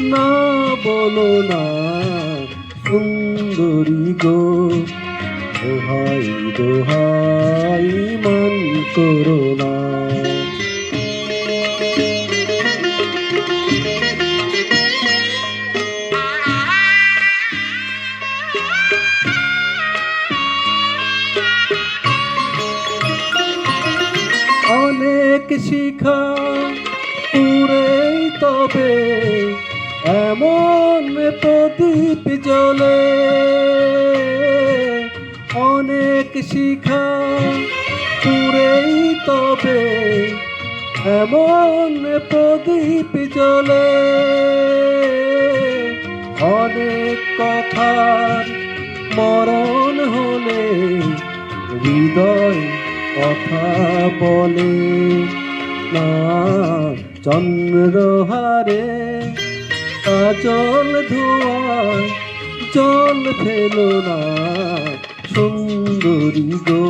না বলো না সুন্দরী গো দোহাই দোহাই মান করো না। অনেক শিখা পুরেই তবে এমন প্রদীপ জ্বলে অনেক শিখা পুরেই তবে এমন প্রদীপ জ্বলে অনেক কথার মরণ হলে হৃদয় কথা বলে, না, চন্দ্রহারে কাজল ধোয়ায় জল ফেলো না সুন্দরী গো।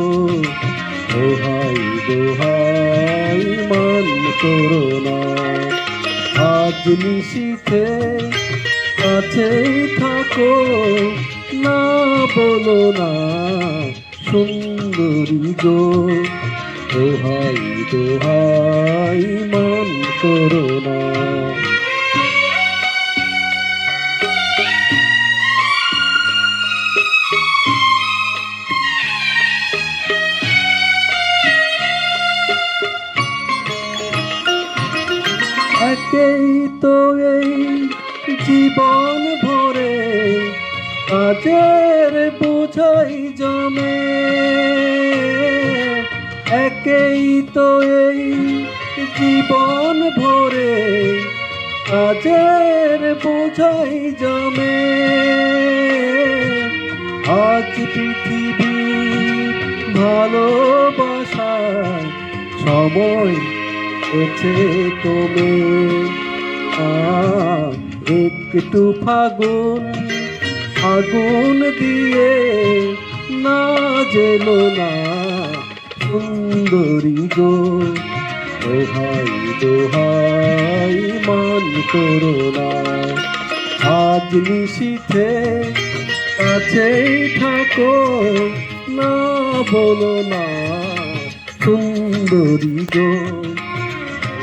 দোহাই দোহাই, মান করো না। আজ নিশিথে কাছেই থাকো, না বলো না সুন্দরী গো। দোহাই দোহাই, মান করো না। একেই তো এই জীবন ভরে। কাজের বোঝাই জমে। একেই তো এই জীবন ভরে। কাজের বোঝাই জমে। আজ পৃথিবী ভালোবাসায় সময় এসে তুমি একটু ফাগুন আগুন দিয়ে না জেলো না সুন্দরী গো। দোহাই দোহাই, মান করো না। আজ নিশিথে কাছেই থাকো, না বলো না সুন্দরী গো।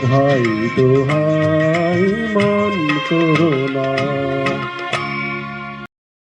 ভাই দোহাই মন করো না